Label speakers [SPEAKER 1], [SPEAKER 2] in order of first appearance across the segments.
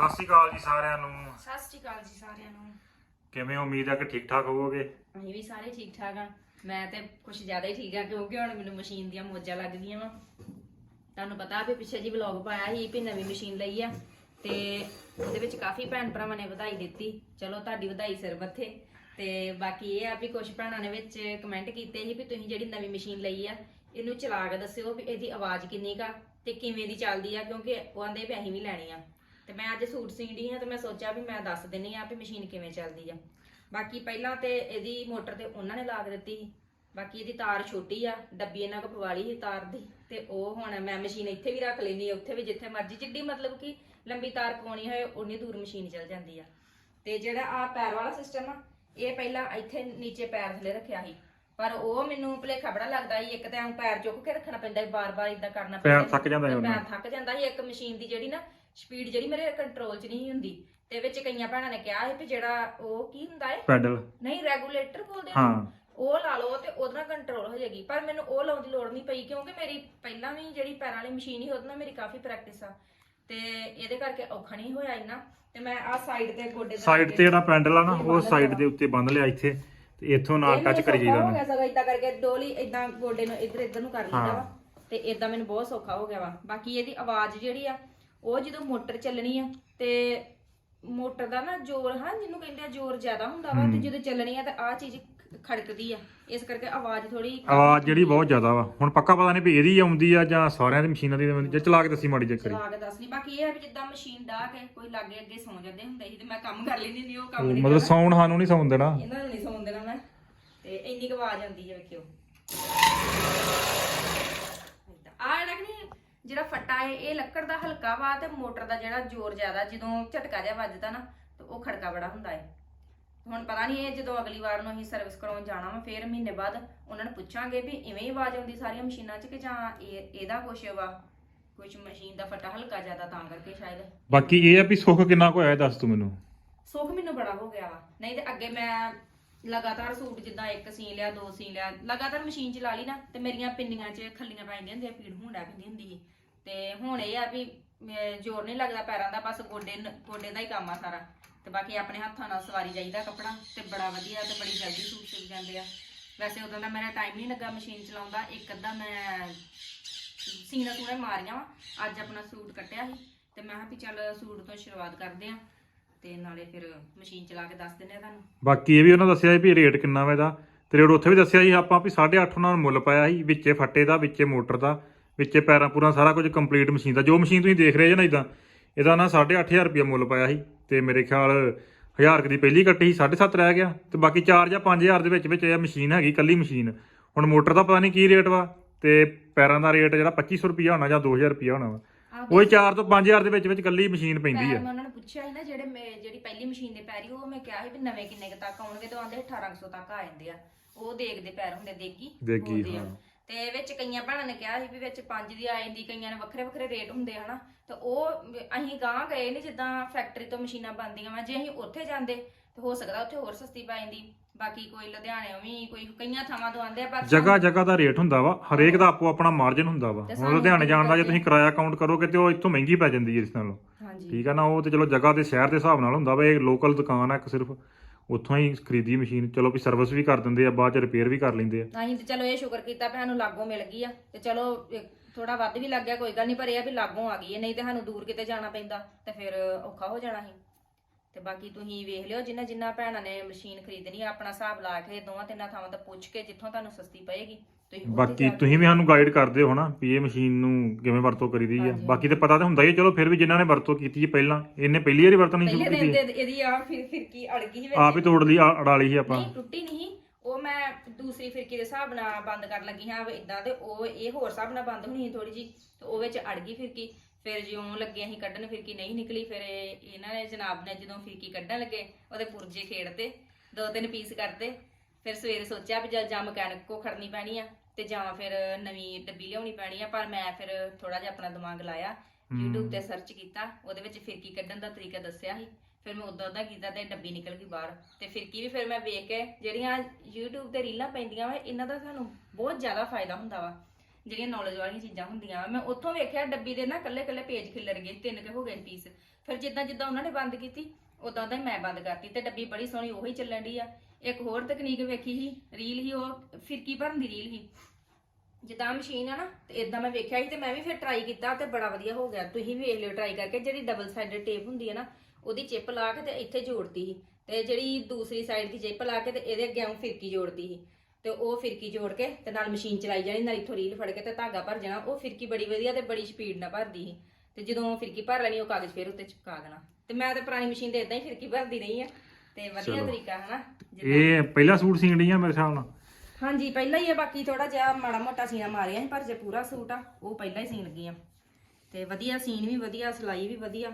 [SPEAKER 1] ਸਤਿ ਸ਼੍ਰੀ ਅਕਾਲ ਜੀ ਸਾਰਿਆਂ ਨੂੰ।
[SPEAKER 2] ਸਤਿ ਸ਼੍ਰੀ ਅਕਾਲ ਜੀ ਸਾਰਿਆਂ ਨੂੰ।
[SPEAKER 1] ਕਿਵੇਂ ਉਮੀਦ ਹੈ ਕਿ ਠੀਕ ਠਾਕ ਹੋਵੋਗੇ?
[SPEAKER 2] ਅਸੀਂ ਵੀ ਸਾਰੇ ਠੀਕ ਠਾਕ ਆ। ਮੈਂ ਤੇ ਕੁਝ ਜ਼ਿਆਦਾ ਹੀ ਠੀਕ ਆ ਕਿਉਂਕਿ ਹੁਣ ਮੈਨੂੰ ਮਸ਼ੀਨ ਦੀਆਂ ਮੋਜਾਂ ਲੱਗ ਗਈਆਂ ਵਾ। ਤੁਹਾਨੂੰ ਪਤਾ ਵੀ ਪਿੱਛੇ ਜੀ ਵਲੌਗ ਪਾਇਆ ਸੀ ਵੀ ਨਵੀਂ ਮਸ਼ੀਨ ਲਈ ਆ ਤੇ ਉਹਦੇ ਵਿੱਚ ਕਾਫੀ ਭੈਣ ਭਰਾਵਾਂ ਨੇ ਵਧਾਈ ਦਿੱਤੀ। ਚਲੋ ਤੁਹਾਡੀ ਵਧਾਈ ਸਿਰ ਮੱਥੇ। ਤੇ ਬਾਕੀ ਇਹ ਆ ਵੀ ਕੁਝ ਭੈਣਾਂ ਨੇ ਵਿੱਚ ਕਮੈਂਟ ਕੀਤੇ ਸੀ ਵੀ ਤੁਸੀਂ ਜਿਹੜੀ ਨਵੀਂ ਮਸ਼ੀਨ ਲਈ ਆ ਇਹਨੂੰ ਚਲਾ ਕੇ ਦੱਸਿਓ ਵੀ ਇਹਦੀ ਆਵਾਜ਼ ਕਿੰਨੀ ਕਾ ਤੇ ਕਿਵੇਂ ਦੀ ਚੱਲਦੀ ਆ ਕਿਉਂਕਿ ਉਹ ਆਂਦੇ ਵੀ ਅਸੀਂ ਵੀ ਲੈਣੀ ਆ। ਤੇ ਮੈਂ ਅੱਜ ਸੂਟ ਸੀਂਦੀ ਆ ਤੇ ਮੈਂ ਸੋਚਿਆ ਵੀ ਮੈਂ ਦੱਸ ਦਿੰਨੀ ਆ ਵੀ ਮਸ਼ੀਨ ਕਿਵੇਂ ਚੱਲਦੀ ਆ ਬਾਕੀ ਪਹਿਲਾਂ ਤੇ ਇਹਦੀ ਮੋਟਰ ਤੇ ਉਹਨਾਂ ਨੇ ਲਾ ਕੇ ਦਿੱਤੀ ਸੀ। ਬਾਕੀ ਇਹਦੀ ਤਾਰ ਛੋਟੀ ਆ ਡੱਬੀ ਇਹਨਾਂ ਕੋ ਪਵਾ ਲਈ ਸੀ ਤਾਰ ਦੀ ਤੇ ਉਹ ਹੁਣ ਮੈਂ ਮਸ਼ੀਨ ਇੱਥੇ ਵੀ ਰੱਖ ਲੈਣੀ ਆ ਉੱਥੇ ਵੀ ਜਿੱਥੇ ਮਰਜ਼ੀ ਜਿੱਡੀ ਮਤਲਬ ਕਿ ਲੰਬੀ ਤਾਰ ਪਾਉਣੀ ਹੋਏ ਉਨੀ ਦੂਰ ਮਸ਼ੀਨ ਚੱਲ ਜਾਂਦੀ ਆ ਤੇ ਜਿਹੜਾ ਆ ਪੈਰ ਵਾਲਾ ਸਿਸਟਮ ਆ ਇਹ ਪਹਿਲਾਂ ਇੱਥੇ ਨੀਚੇ ਪੈਰ ਥੱਲੇ ਰੱਖਿਆ ਸੀ ਪਰ ਉਹ ਮੈਨੂੰ ਭੁਲੇਖਾ ਬੜਾ ਲੱਗਦਾ ਸੀ ਇੱਕ ਤਾਂ ਪੈਰ ਚੁੱਕ ਕੇ ਰੱਖਣਾ ਪੈਂਦਾ ਸੀ ਬਾਰ-ਬਾਰ ਇਦਾਂ ਕਰਨਾ
[SPEAKER 1] ਪੈਰ
[SPEAKER 2] ਸੀ।
[SPEAKER 1] ਥੱਕ ਜਾਂਦਾ ਸੀ
[SPEAKER 2] ਪੈਰ ਥੱਕ ਜਾਂਦਾ ਸੀ ਇੱਕ ਮਸ਼ੀਨ ਦੀ ਜਿਹੜੀ ਨਾ ਸਪੀਡ ਜਿਹੜੀ ਮੇਰੇ ਕੰਟਰੋਲ 'ਚ ਨਹੀਂ ਹੁੰਦੀ। ਤੇ ਵਿੱਚ ਕਈਆਂ ਭੈਣਾਂ ਨੇ ਕਿਹਾ ਸੀ ਵੀ ਜਿਹੜਾ ਉਹ ਕੀ ਹੁੰਦਾ ਹੈ
[SPEAKER 1] ਪੈਡਲ।
[SPEAKER 2] ਨਹੀਂ ਰੈਗੂਲੇਟਰ ਬੋਲਦੇ
[SPEAKER 1] ਹਾਂ।
[SPEAKER 2] ਉਹ ਲਾ ਲਓ ਤੇ ਉਹਦੇ ਨਾਲ ਕੰਟਰੋਲ ਹੋ ਜਾਏਗੀ। ਪਰ ਮੈਨੂੰ ਉਹ ਲਾਉਣ ਦੀ ਲੋੜ ਨਹੀਂ ਪਈ ਕਿਉਂਕਿ ਮੇਰੀ ਪਹਿਲਾਂ ਵੀ ਜਿਹੜੀ ਪੈਰਾਂ ਵਾਲੀ ਮਸ਼ੀਨ ਸੀ ਉਹਦੇ ਨਾਲ ਮੇਰੀ ਕਾਫੀ ਪ੍ਰੈਕਟਿਸ ਆ। ਤੇ ਇਹਦੇ ਕਰਕੇ ਔਖਾ ਨਹੀਂ ਹੋਇਆ ਇੰਨਾ। ਤੇ ਮੈਂ ਆ ਸਾਈਡ ਤੇ ਗੋਡੇ ਦਾ
[SPEAKER 1] ਸਾਈਡ ਤੇ ਜਿਹੜਾ ਪੈਡਲ ਆ ਨਾ ਉਹ ਸਾਈਡ ਦੇ ਉੱਤੇ ਬੰਨ ਲਿਆ ਇੱਥੇ। ਤੇ ਇੱਥੋਂ ਨਾਲ ਟੱਚ ਕਰੀ ਜਾਈਦਾ
[SPEAKER 2] ਹੋ
[SPEAKER 1] ਉਹਨੂੰ।
[SPEAKER 2] ਸਗਾ ਇਦਾਂ ਕਰਕੇ ਡੋਲੀ ਇਦਾਂ ਗੋਡੇ ਨੂੰ ਇੱਧਰ ਇੱਧਰ ਨੂੰ ਕਰ ਲਈਦਾ
[SPEAKER 1] ਹਾਂ।
[SPEAKER 2] ਵਾ। ਤੇ ਇਦਾਂ ਮੈਨੂੰ ਬਹੁਤ ਸੌਖਾ ਹੋ ਗਿਆ ਵਾ। ਬਾਕੀ ਇਹਦੀ ਆਵਾਜ਼ ਜਿਹੜੀ ਆ ਉਹ ਜਦੋਂ ਮੋਟਰ ਚੱਲਣੀ ਆ ਤੇ ਮੋਟਰ ਦਾ ਨਾ ਜ਼ੋਰ ਹਾਂ ਜਿਹਨੂੰ ਕਹਿੰਦੇ ਆ ਜ਼ੋਰ ਜ਼ਿਆਦਾ ਹੁੰਦਾ ਵਾ ਤੇ ਜਦੋਂ ਚੱਲਣੀ ਆ ਤਾਂ ਆ ਚੀਜ਼ ਖੜਕਦੀ ਆ। ਇਸ ਕਰਕੇ ਆਵਾਜ਼ ਥੋੜੀ
[SPEAKER 1] ਆਵਾਜ਼ ਜਿਹੜੀ ਬਹੁਤ ਜ਼ਿਆਦਾ ਵਾ। ਹੁਣ ਪੱਕਾ ਪਤਾ ਨਹੀਂ ਵੀ ਇਹਦੀ ਆਉਂਦੀ ਆ ਜਾਂ ਸਾਰਿਆਂ ਦੀ ਮਸ਼ੀਨਾਂ ਦੀ ਆਉਂਦੀ ਜੇ ਚਲਾ ਕੇ ਦੱਸੀ ਮਾੜੀ ਚੱਕਰੀ।
[SPEAKER 2] ਚਲਾ ਕੇ ਦੱਸਣੀ ਬਾਕੀ ਇਹ ਆ ਵੀ ਜਿੱਦਾਂ ਮਸ਼ੀਨ ਡਾ ਕੇ ਕੋਈ ਲਾਗੇ ਅੱਗੇ ਸੌਂ ਜਾਂਦੇ ਹੁੰਦੇ ਸੀ ਤੇ ਮੈਂ ਕੰਮ ਕਰ ਲੈਂਦੀ ਨਹੀਂ ਉਹ ਕੰਮ ਨਹੀਂ
[SPEAKER 1] ਮਤਲਬ ਸਾਊਂਡ ਸਾਨੂੰ ਨਹੀਂ ਸੌਣ ਦੇਣਾ।
[SPEAKER 2] ਇਹਨਾਂ ਨੂੰ ਨਹੀਂ ਸੌਣ ਦੇਣਾ ਮੈਂ। ਤੇ ਇੰਨੀ ਕੁ ਆਵਾਜ਼ ਆਉਂਦੀ ਹੈ ਵੇਖਿਓ ਆ ਜਿਹੜਾ ਕਿ ਨਹੀਂ, ਹੈ ਇਹ ਲੱਕੜ ਦਾ ਹਲਕਾ ਵਾ ਤੇ ਮੋਟਰ ਦਾ ਜਿਹੜਾ ਜ਼ੋਰ ਜ਼ਿਆਦਾ ਜਦੋਂ ਝਟਕਾ ਜਿਹਾ ਵੱਜਦਾ ਨਾ ਤੇ ਉਹ ਖੜਕਾ ਬੜਾ ਹੁੰਦਾ ਹੈ ਹੁਣ ਪਤਾ ਨਹੀਂ ਇਹ ਜਦੋਂ ਅਗਲੀ ਵਾਰ ਨੂੰ ਅਸੀਂ ਸਰਵਿਸ ਕਰਾਉਣ ਜਾਣਾ ਵਾ ਫੇਰ ਮਹੀਨੇ ਬਾਅਦ ਉਹਨਾਂ ਨੂੰ ਪੁੱਛਾਂਗੇ ਵੀ ਇਵੇਂ ਹੀ ਆਵਾਜ਼ ਆਉਂਦੀ ਸਾਰੀਆਂ ਮਸ਼ੀਨਾਂ 'ਚ ਕਿ ਜਾਂ ਇਹ ਇਹਦਾ ਕੁਛ ਵਾ? ਕੁਛ ਮਸ਼ੀਨ ਦਾ ਫੱਟਾ ਹਲਕਾ ਜ਼ਿਆਦਾ ਤਾਂ ਕਰਕੇ ਸ਼ਾਇਦ।
[SPEAKER 1] ਬਾਕੀ ਇਹ ਆ ਵੀ ਸੁੱਖ ਕਿੰਨਾ ਕੁ ਹੋਇਆ ਇਹ ਦੱਸ ਤੂੰ ਮੈਨੂੰ।
[SPEAKER 2] ਸੁੱਖ ਮੈਨੂੰ ਬੜਾ ਹੋ ਗਿਆ ਵਾ। ਨਹੀਂ ਤੇ ਅੱਗੇ ਮੈਂ ਲਗਾਤਾਰ ਸੂਟ ਜਿੱਦਾਂ ਇੱਕ ਸੀ ਲਿਆ ਦੋ ਸੀ ਲਿਆ ਲਗਾਤਾਰ ਮਸ਼ੀਨ ਚਲਾ ਲਈ ਨਾ ਤੇ ਮੇਰੀਆਂ ਪਿੰਨੀਆਂ 'ਚ ਖੱਲੀਆਂ ਪੈ ਜਾਂਦੀਆਂ ਹੁੰਦੀਆਂ ਪੀੜ ਲੱਗ ਪੈਂਦੀ ਹੁੰਦੀ ਸੀ ਤੇ ਹੁਣ ਇਹ ਆ ਵੀ ਜ਼ੋਰ ਨਹੀਂ ਲੱਗਦਾ ਪੈਰਾਂ ਦਾ, ਬਸ ਗੋਡੇ ਗੋਡੇ ਦਾ ਹੀ ਕੰਮ ਆ ਸਾਰਾ। ਤੇ ਬਾਕੀ ਆਪਣੇ ਹੱਥਾਂ ਨਾਲ ਸਵਾਰੀ ਜਾਈਦਾ ਕੱਪੜਾ, ਤੇ ਬੜਾ ਵਧੀਆ ਤੇ ਬੜੀ ਜਲਦੀ ਸੂਟ ਸਿਲ ਜਾਂਦੇ ਆ। ਵੈਸੇ ਉਦੋਂ ਦਾ ਮੇਰਾ ਟਾਈਮ ਨਹੀਂ ਲੱਗਾ ਮਸ਼ੀਨ ਚਲਾਉਂਦਾ, ਇੱਕ ਅੱਧਾ ਮੈਂ ਸੀਨਾ ਸੂਣਾ ਮਾਰੀਆਂ ਵਾ, ਅੱਜ ਆਪਣਾ ਸੂਟ ਕੱਟਿਆ ਸੀ, ਤੇ ਮੈਂ ਕਿਹਾ ਵੀ ਚੱਲ ਸੂਟ ਤੋਂ ਸ਼ੁਰੂਆਤ ਕਰਦੇ ਆ, ਤੇ ਨਾਲੇ ਫਿਰ ਮਸ਼ੀਨ ਚਲਾ ਕੇ ਦੱਸ ਦਿੰਦੇ ਆ ਤੁਹਾਨੂੰ।
[SPEAKER 1] ਬਾਕੀ ਇਹ ਵੀ ਉਹਨਾਂ ਦੱਸਿਆ ਵੀ ਰੇਟ ਕਿੰਨਾ ਵਾ ਇਹਦਾ, ਤੇ ਰੇਟ ਉੱਥੇ ਵੀ ਦੱਸਿਆ ਸੀ ਆਪਾਂ ਵੀ 8.5 ਉਹਨਾਂ ਨੂੰ ਮੁੱਲ ਪਾਇਆ ਸੀ, ਵਿੱਚੇ ਫੱਟੇ ਦਾ, ਵਿੱਚੇ ਮੋਟਰ ਦਾ। ਵਿੱਚੇ ਪੈਰਾਂ ਪੂਰਾ ਸਾਰਾ ਕੁਝ ਕੰਪਲੀਟ ਮਸ਼ੀਨ ਦਾ। ਜੋ ਮਸ਼ੀਨ ਤੁਸੀਂ ਦੇਖ ਰਹੇ ਜੇ ਨਾ ਇਦਾਂ ਇਹਦਾ ਨਾ 8.5000 ਰੁਪਏ ਮੁੱਲ ਪਾਇਆ ਸੀ ਤੇ ਮੇਰੇ ਖਿਆਲ 1000 ਦੀ ਪਹਿਲੀ ਕੱਟੀ ਸੀ 7.5 ਰਹਿ ਗਿਆ ਤੇ ਬਾਕੀ 4 ਜਾਂ 5000 ਦੇ ਵਿੱਚ ਵਿੱਚ ਇਹ ਮਸ਼ੀਨ ਹੈਗੀ ਕੱਲੀ ਮਸ਼ੀਨ ਹੁਣ ਮੋਟਰ ਦਾ ਪਤਾ ਨਹੀਂ ਕੀ ਰੇਟ ਵਾ ਤੇ ਪੈਰਾਂ ਦਾ ਰੇਟ ਜਿਹੜਾ 2500 ਰੁਪਿਆ ਹੋਣਾ ਜਾਂ 2000 ਰੁਪਿਆ ਹੋਣਾ ਵਾ। ਉਹੀ 4 ਤੋਂ 5000 ਦੇ ਵਿੱਚ ਵਿੱਚ ਕੱਲੀ ਮਸ਼ੀਨ ਪੈਂਦੀ ਆ।
[SPEAKER 2] ਮੈਂ ਉਹਨਾਂ ਨੂੰ ਪੁੱਛਿਆ ਸੀ ਨਾ ਜਿਹੜੇ ਮੇ- ਜਿਹੜੀ ਪਹਿਲੀ ਮਸ਼ੀਨ ਦੇ ਪੈਰੀ ਉਹ ਮੈਂ ਕਿਹਾ ਸੀ ਵੀ ਨਵੇਂ ਕਿੰਨੇ ਕੁ ਤੱਕ ਆਉਣਗੇ ਤੇ ਉਹ ਆਂਦੇ 1800 ਤੱਕ ਆ ਜਾਂਦੇ ਆ। ਉਹ ਦੇਖਦੇ ਪੈਰ ਹੁੰਦੇ ਦੇਗੀ
[SPEAKER 1] ਦੇਗੀ। ਹਾਂ।
[SPEAKER 2] ਤੇ ਵਿੱਚ ਕਈਆਂ ਭੈਣਾਂ ਨੇ ਕਿਹਾ ਸੀ ਵੀ ਵਿੱਚ 5 ਦੀ ਆ ਜਾਂਦੀ ਕਈਆਂ ਨੇ ਵੱਖਰੇ ਵੱਖਰੇ ਰੇਟ ਹੁੰਦੇ ਹਨਾ ਤੇ ਉਹ ਅਸੀਂ ਗਾਂ ਗਏ ਨਹੀਂ ਜਿੱਦਾਂ ਫੈਕਟਰੀ ਤੋਂ ਮਸ਼ੀਨਾਂ ਬਣਦੀਆਂ ਵਾ ਜੇ ਅਸੀਂ ਉੱਥੇ ਜਾਂਦੇ ਤੇ ਹੋ ਸਕਦਾ ਉੱਥੇ ਹੋਰ ਸਸਤੀ ਪੈ ਜਾਂਦੀ ਬਾਕੀ ਕੋਈ ਲੁਧਿਆਣੇ ਵੀ ਕੋਈ ਕਈਆਂ ਥਾਵਾਂ ਤੋਂ ਆਂਦੇ ਆ ਪਰ
[SPEAKER 1] ਜਗ੍ਹਾ ਜਗ੍ਹਾ ਦਾ ਰੇਟ ਹੁੰਦਾ ਵਾ ਹਰੇਕ ਦਾ ਆਪੋ ਆਪਣਾ ਮਾਰਜਨ ਹੁੰਦਾ ਵਾ। ਹੁਣ ਲੁਧਿਆਣੇ ਜਾਣ ਦਾ ਜੇ ਤੁਸੀਂ ਕਿਰਾਇਆ ਕਾਊਂਟ ਕਰੋਗੇ ਤੇ ਉਹ ਇੱਥੋਂ ਮਹਿੰਗੀ ਪੈ ਜਾਂਦੀ ਹੈ ਇਸ ਨਾਲੋਂ। ਠੀਕ ਆ ਨਾ ਉਹ ਤੇ ਚਲੋ ਜਗ੍ਹਾ ਤੇ ਸ਼ਹਿਰ ਦੇ ਹਿਸਾਬ ਨਾਲ ਹੁੰਦਾ ਵਾ ਇਹ ਲੋਕਲ ਦੁਕਾਨ ਆ ਇੱਕ ਸਿਰਫ। ਉੱਥੋਂ ਹੀ ਖਰੀਦੀ ਮਸ਼ੀਨ, ਚਲੋ ਵੀ ਸਰਵਿਸ ਵੀ ਕਰ ਦਿੰਦੇ ਆ, ਬਾਅਦ ਚ ਰਿਪੇਅਰ ਵੀ ਕਰ ਲੈਂਦੇ ਆ।
[SPEAKER 2] ਅਸੀਂ ਤੇ ਚਲੋ ਇਹ ਸ਼ੁਕਰ ਕੀਤਾ ਵੀ ਸਾਨੂੰ ਲਾਗੋਂ ਮਿਲ ਗਈ ਆ, ਤੇ ਚਲੋ ਥੋੜਾ ਵੱਧ ਵੀ ਲੱਗ ਗਿਆ, ਕੋਈ ਗੱਲ ਨਹੀਂ ਪਰ ਇਹ ਆ ਵੀ ਲਾਗੋਂ ਆ ਗਈ ਹੈ, ਨਹੀਂ ਤੇ ਸਾਨੂੰ ਦੂਰ ਕਿਤੇ ਜਾਣਾ ਪੈਂਦਾ, ਤੇ ਫਿਰ ਔਖਾ ਹੋ ਜਾਣਾ ਸੀ। ਤੇ ਬਾਕੀ ਤੁਸੀਂ ਵੇਖ ਲਿਓ, ਜਿੰਨਾ ਜਿੰਨਾ ਭੈਣਾਂ ਨੇ ਮਸ਼ੀਨ ਖਰੀਦਣੀ ਆ, ਆਪਣਾ ਹਿਸਾਬ ਲਾ ਕੇ ਦੋਵਾਂ ਤਿੰਨਾਂ ਥਾਵਾਂ ਤੋਂ ਪੁੱਛ ਕੇ ਜਿੱਥੋਂ ਤੁਹਾਨੂੰ ਸਸਤੀ ਪਏਗੀ।
[SPEAKER 1] ਬਾਕੀ
[SPEAKER 2] ਜਾ
[SPEAKER 1] ਤੁਸੀਂ ਵੀ ਸਾਨੂੰ ਗਾਈਡ ਕਰਦੇ ਹੋ ਨਾ ਵੀ ਇਹ ਮਸ਼ੀਨ ਨੂੰ ਕਿਵੇਂ ਵਰਤੋਂ ਕਰੀਦੀ ਆ। ਬਾਕੀ ਤੇ ਪਤਾ ਤੇ ਹੁੰਦਾ ਹੀ ਆ, ਚਲੋ ਫਿਰ ਵੀ ਜਿਨ੍ਹਾਂ ਨੇ ਵਰਤੋਂ ਕੀਤੀ ਸੀ ਪਹਿਲਾਂ ਇਹਨੇ ਪਹਿਲੀ ਵਾਰੀ ਵਰਤੋਂ ਨਹੀਂ
[SPEAKER 2] ਪਹਿਲੇ
[SPEAKER 1] ਸ਼ੁਰੂ
[SPEAKER 2] ਦਿਨ
[SPEAKER 1] ਕੀਤੀ
[SPEAKER 2] ਤੇ ਇਹਦੀ ਆ ਫਿਰ ਫਿਰਕੀ ਅੜ ਗਈ ਸੀ ਵਿੱਚ?
[SPEAKER 1] ਆਪ ਹੀ ਤੋੜ ਲਈ ਆ- ਅੜਾ ਲਈ ਸੀ ਆਪਾਂ।
[SPEAKER 2] ਨਹੀਂ ਟੁੱਟੀ ਨਹੀਂ ਉਹ ਮੈਂ ਦੂਸਰੀ ਫਿਰਕੀ ਦੇ ਹਿਸਾਬ ਨਾਲ ਬੰਦ ਕਰਨ ਲੱਗੀ ਹਾਂ ਇਦਾਂ ਤੇ ਉਹ ਇਹ ਹੋਰ ਹਿਸਾਬ ਨਾਲ ਬੰਦ ਹੋਣੀ ਥੋੜੀ ਜੀ ਤੇ ਉਹ ਵਿੱਚ ਅੜ ਗਈ ਫਿਰਕੀ। ਫਿਰ ਜਿਉਂ ਲੱਗੇ ਅਸੀਂ ਕੱਢਣ ਫਿਰਕੀ ਨਹੀਂ ਨਿਕਲੀ। ਫਿਰ ਇਹ- ਇਹਨਾਂ ਨੇ ਜਨਾਬ ਨੇ ਜਦੋਂ ਫਿਰਕੀ ਕੱਢਣ ਲੱਗੇ ਉਹਦੇ ਪੁਰਜੇ ਖੇਡਤੇ ਦੋ ਤਿੰਨ ਪੀਸ ਕਰਤੇ। ਫਿਰ ਸਵੇਰੇ ਸੋਚਿਆ ਵੀ ਜਦ ਜਾਂ ਮਕੈਨਿਕ ਕੋ ਖੜਨੀ ਪੈਣੀ ਆ ਤੇ ਜਾਂ ਫਿਰ ਨਵੀਂ ਡੱਬੀ ਲਿਆਉਣੀ ਪੈਣੀ ਆ ਪਰ ਮੈਂ ਫਿਰ ਥੋੜਾ ਜਿਹਾ ਆਪਣਾ ਦਿਮਾਗ ਲਾਇਆ YouTube ਤੇ ਸਰਚ ਕੀਤਾ ਉਹਦੇ ਵਿੱਚ ਫਿਰਕੀ ਕੱਢਣ ਦਾ ਤਰੀਕਾ ਦੱਸਿਆ ਸੀ ਫਿਰ ਮੈਂ ਉਦਾਂ ਉਦਾਂ ਕੀਤਾ ਤੇ ਡੱਬੀ ਨਿਕਲ ਗਈ ਬਾਹਰ ਤੇ ਫਿਰਕੀ ਵੀ ਫਿਰ ਮੈਂ ਵੇਖ ਕੇ ਜਿਹੜੀਆਂ YouTube ਤੇ ਰੀਲਾਂ ਪੈਂਦੀਆਂ ਵਾ ਇਹਨਾਂ ਦਾ ਸਾਨੂੰ ਬਹੁਤ ਜ਼ਿਆਦਾ ਫਾਇਦਾ ਹੁੰਦਾ ਵਾ ਜਿਹੜੀਆਂ ਨੌਲੇਜ ਵਾਲੀਆਂ ਚੀਜ਼ਾਂ ਹੁੰਦੀਆਂ ਵਾ। ਮੈਂ ਉੱਥੋਂ ਵੇਖਿਆ ਡੱਬੀ ਦੇ ਨਾ ਕੱਲੇ ਕੱਲੇ ਪੇਜ ਖਿੱਲਰ ਗਏ ਤਿੰਨ ਕੇ ਹੋ ਗਏ ਪੀਸ ਫਿਰ ਜਿੱਦਾਂ ਜਿੱਦਾਂ ਉਹਨਾਂ ਨੇ ਬੰਦ ਕੀਤੀ ਉਦਾਂ ਦਾ ਹੀ ਮੈਂ ਬੰਦ ਕਰਤੀ ਤੇ ਡੱਬੀ ਬੜੀ ਸੋਹਣੀ ਉਹੀ ਚੱਲਣ ਦੀ ਆ। ਇੱਕ ਹੋਰ ਤਕਨੀਕ ਵੇਖੀ ਸੀ ਰੀਲ ਹੀ ਉਹ, ਫਿਰਕੀ ਭਰਨ ਦੀ ਰੀਲ ਹੀ ਜਿੱਦਾਂ ਮਸ਼ੀਨ ਆ ਨਾ, ਤੇ ਇਦਾਂ ਮੈਂ ਵੇਖਿਆ ਸੀ ਤੇ ਮੈਂ ਵੀ ਫਿਰ ਟਰਾਈ ਕੀਤਾ ਤੇ ਬੜਾ ਵਧੀਆ ਹੋ ਗਿਆ। ਤੁਸੀਂ ਵੀ ਵੇਖ ਲਿਓ ਟਰਾਈ ਕਰਕੇ, ਜਿਹੜੀ ਡਬਲ ਸਾਈਡਡ ਟੇਪ ਹੁੰਦੀ ਹੈ ਨਾ, ਉਹਦੀ ਚਿਪ ਲਾ ਕੇ ਤੇ ਇੱਥੇ ਜੋੜਤੀ ਸੀ। ਤੇ ਜਿਹੜੀ ਦੂਸਰੀ ਸਾਈਡ ਦੀ ਚਿਪ ਲਾ ਕੇ ਤੇ ਇਹਦੇ ਅੱਗੇ ਆਉਂ ਫਿਰਕੀ ਜੋੜਤੀ ਸੀ। ਤੇ ਉਹ ਫਿਰਕੀ ਜੋੜ ਕੇ ਤੇ ਨਾਲ ਮਸ਼ੀਨ ਚਲਾਈ ਜਾਣੀ, ਨਾਲ ਇੱਥੋਂ ਰੀਲ ਫੜ ਕੇ ਤੇ ਧਾਗਾ ਭਰ ਜਾਣਾ। ਉਹ ਫਿਰਕੀ ਬੜੀ ਵਧੀਆ ਤੇ ਬੜੀ ਸਪੀਡ ਨਾਲ ਭਰਦੀ ਸੀ। ਤੇ ਜਦੋਂ ਫਿਰਕੀ ਭਰ ਲੈਣੀ, ਉਹ ਕਾਗਜ਼ ਫੇਰ ਉੱਤੇ ਚਿਪਕਾ ਦੇਣਾ। ਤੇ ਮੈਂ ਤੇ ਪੁਰਾਣੀ ਮਸ਼ੀਨ ਤੇ ਇਦਾਂ ਹੀ ਫਿਰਕੀ ਭਰਦੀ ਰਹੀ ਆ। ਤੇ ਵਧੀਆ
[SPEAKER 1] ਚਲੋ।
[SPEAKER 2] ਤਰੀਕਾ ਹਨਾ
[SPEAKER 1] ਇਹ ਪਹਿਲਾ ਸੂਟ ਸੀਣ ਡਈ ਆ ਮੇਰੇ ਹਿਸਾਬ ਨਾਲ?
[SPEAKER 2] ਹਾਂਜੀ ਪਹਿਲਾਂ ਹੀ ਇਹ ਬਾਕੀ ਥੋੜਾ ਜਿਹਾ ਮਾੜਾ ਮੋਟਾ ਸੀਨਾ ਮਾਰਿਆ ਸੀ ਪਰ ਜੇ ਪੂਰਾ ਸੂਟ ਆ ਉਹ ਪਹਿਲਾਂ ਹੀ ਸੀਨ ਲੱਗੀ ਆ ਤੇ ਵਧੀਆ ਸੀਨ ਵੀ ਵਧੀਆ ਸਿਲਾਈ ਵੀ ਵਧੀਆ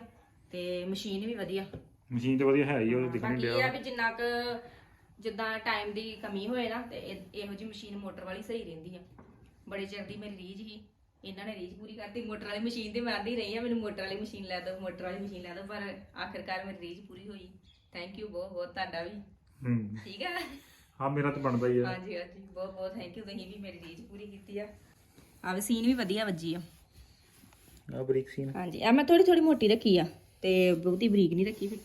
[SPEAKER 2] ਤੇ ਮਸ਼ੀਨ ਵੀ ਵਧੀਆ।
[SPEAKER 1] ਮਸ਼ੀਨ ਤੇ ਵਧੀਆ ਹੈ ਹੀ ਉਹ ਦਿਖਣ
[SPEAKER 2] ਬਾਕੀ ਇਹ
[SPEAKER 1] ਡਿਆ
[SPEAKER 2] ਆ ਵੀ। ਜਿੰਨਾ ਕੁ ਜਿੱਦਾਂ ਟਾਈਮ ਦੀ ਕਮੀ ਹੋਏ ਨਾ ਤੇ ਇਹ- ਇਹੋ ਜਿਹੀ ਮਸ਼ੀਨ ਮੋਟਰ ਵਾਲੀ ਸਹੀ ਰਹਿੰਦੀ ਆ। ਬੜੇ ਚਿਰ ਦੀ ਮੇਰੀ ਰੀਝ ਸੀ ਇਹਨਾਂ ਨੇ ਰੀਝ ਪੂਰੀ ਕਰਤੀ। ਮੋਟਰ ਵਾਲੀ ਮਸ਼ੀਨ ਤੇ ਮੈਂ ਆਂਦੀ ਰਹੀ ਆ ਮੈਨੂੰ ਮੋਟਰ ਵਾਲੀ ਮਸ਼ੀਨ ਲੈ ਦਿਓ ਮੋਟਰ ਵਾਲੀ ਮਸ਼ੀਨ ਲੈ ਦਿਓ ਪਰ ਆਖਿਰਕਾਰ ਮੇਰੀ ਰੀਝ ਪੂਰੀ ਹੋਈ। ਥੈਂਕ ਯੂ ਬਹੁਤ ਬਹੁਤ ਤੁਹਾਡਾ ਵੀ।
[SPEAKER 1] ਹੂੰ।
[SPEAKER 2] ਠੀਕ ਹੈ?
[SPEAKER 1] ਹਾਂ ਮੇਰਾ ਤਾਂ ਬਣਦਾ ਹੀ ਆ।
[SPEAKER 2] ਹਾਂਜੀ ਹਾਂਜੀ ਬਹੁਤ ਬਹੁਤ ਥੈਂਕ ਯੂ ਤੁਸੀਂ ਵੀ ਮੇਰੀ ਰੀਝ ਪੂਰੀ ਕੀਤੀ ਆ। ਆ ਵੀ ਸੀਨ ਵੀ ਵਧੀਆ ਵੱਜੀ ਆ।
[SPEAKER 1] ਆ ਬਰੀਕ ਸੀਨ
[SPEAKER 2] ਹਾਂਜੀ ਆ ਮੈਂ ਥੋੜੀ ਥੋੜੀ ਮੋਟੀ ਰੱਖੀ ਆ ਤੇ ਬਹੁਤੀ ਬਰੀਕ ਨਹੀਂ ਰੱਖੀ ਫਿਰ।